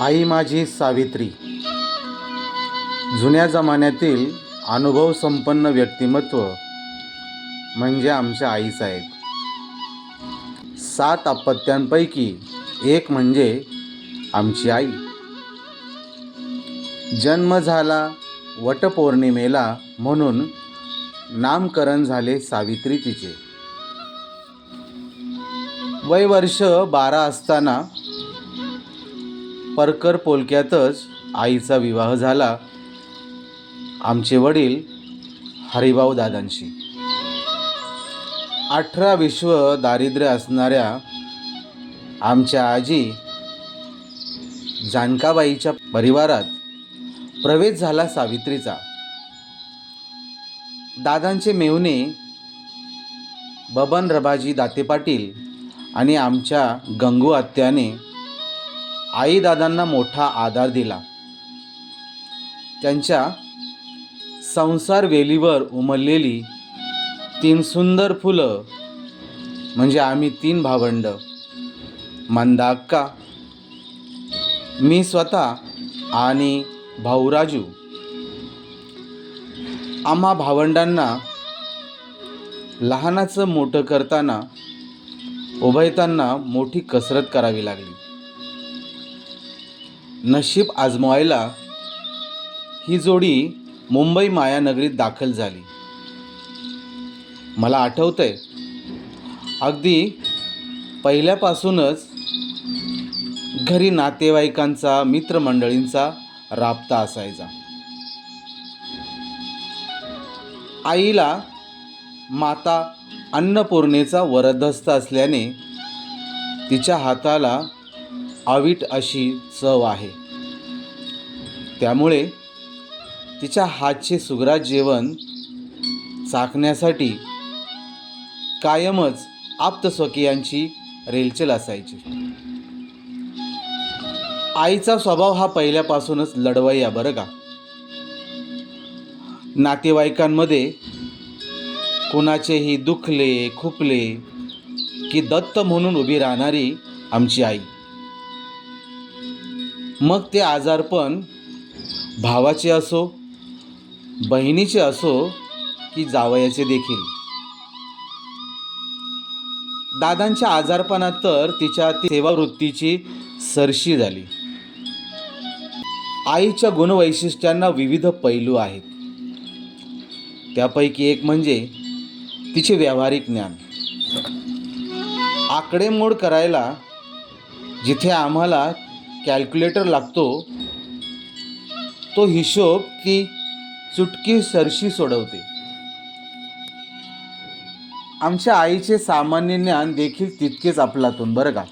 आई माझी सावित्री. जुन्या जमान्यातील अनुभव संपन्न व्यक्तिमत्व म्हणजे आमच्या आईसाहेब सात अपत्यांपैकी एक म्हणजे आमची आई. जन्म झाला वटपौर्णिमेला म्हणून नामकरण झाले सावित्री तिचे वय वर्ष बारा असताना परकर पोलक्यातच आईचा विवाह झाला. आमचे वडील हरिभाऊ दादांशी. अठरा विश्व दारिद्र्य असणाऱ्या आमच्या आजी जानकाबाईच्या परिवारात प्रवेश झाला सावित्रीचा. दादांचे मेहुणे बबन रबाजी दाते पाटील आणि आमच्या गंगू आत्याने आईदादांना मोठा आधार दिला. त्यांच्या संसार वेलीवर उमललेली तीन सुंदर फुलं म्हणजे आम्ही तीन भावंड. मंदा अक्का मी स्वतः आणि भाऊ राजू आम्हा भावंडांना लहानाचं मोठं करताना उभयतांना मोठी कसरत करावी लागली. नशीब आजमावायला ही जोडी मुंबई मायानगरीत दाखल झाली. मला आठवतंय अगदी पहिल्यापासूनच घरी नातेवाईकांचा मित्रमंडळींचा राबता असायचा. आईला माता अन्नपूर्णेचा वरदहस्त असल्याने तिच्या हाताला अवीट अशी चव आहे. त्यामुळे तिच्या हातचे सुग्रात जेवण चाखण्यासाठी कायमच आप्तस्वकीयांची रेलचेल असायची. आईचा स्वभाव हा पहिल्यापासूनच लढवय्या बरं का? नातेवाईकांमध्ये कुणाचेही दुखले खुपले की दत्त म्हणून उभी राहणारी आमची आई. मग ते आजारपण भावाचे असो बहिणीचे असो की जावयाचे देखील. दादांच्या आजारपणात तर तिच्या सेवावृत्तीची सरशी झाली. आईच्या गुणवैशिष्ट्यांना विविध पैलू आहेत. त्यापैकी एक म्हणजे तिचे व्यावहारिक ज्ञान. आकडेमोड करायला जिथे आम्हाला कॅल्क्युलेटर लागतो तो हिशोब ती चुटकी सरशी सोडवते. आमच्या आईचे सामान्य ज्ञान देखील तितकेच आपलातून बरं का?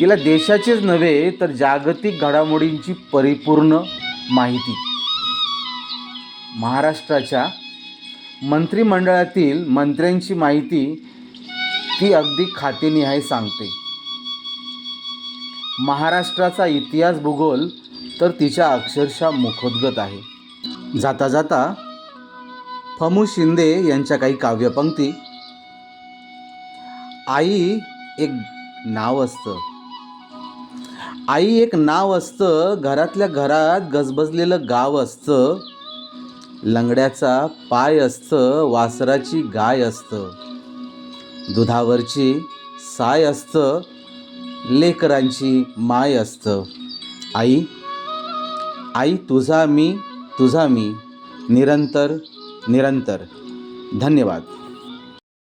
तिला देशाचेच नव्हे तर जागतिक घडामोडींची परिपूर्ण माहिती. महाराष्ट्राच्या मंत्रिमंडळातील मंत्र्यांची माहिती ती अगदी खातेनिहाय सांगते. महाराष्ट्राचा इतिहास भूगोल तर तिच्या अक्षरशः मुखोद्गत आहे. जाता जाता फमू शिंदे यांच्या काही काव्यपंक्ती. आई एक नाव असतं. आई एक नाव असतं घरातल्या घरात गजबजलेलं गाव असतं. लंगड्याचा पाय असतं वासराची गाय असतं. दुधावरची साय असतं लेकरांची माय असतं. आई आई तुझा मी तुझा मी. निरंतर निरंतर. धन्यवाद.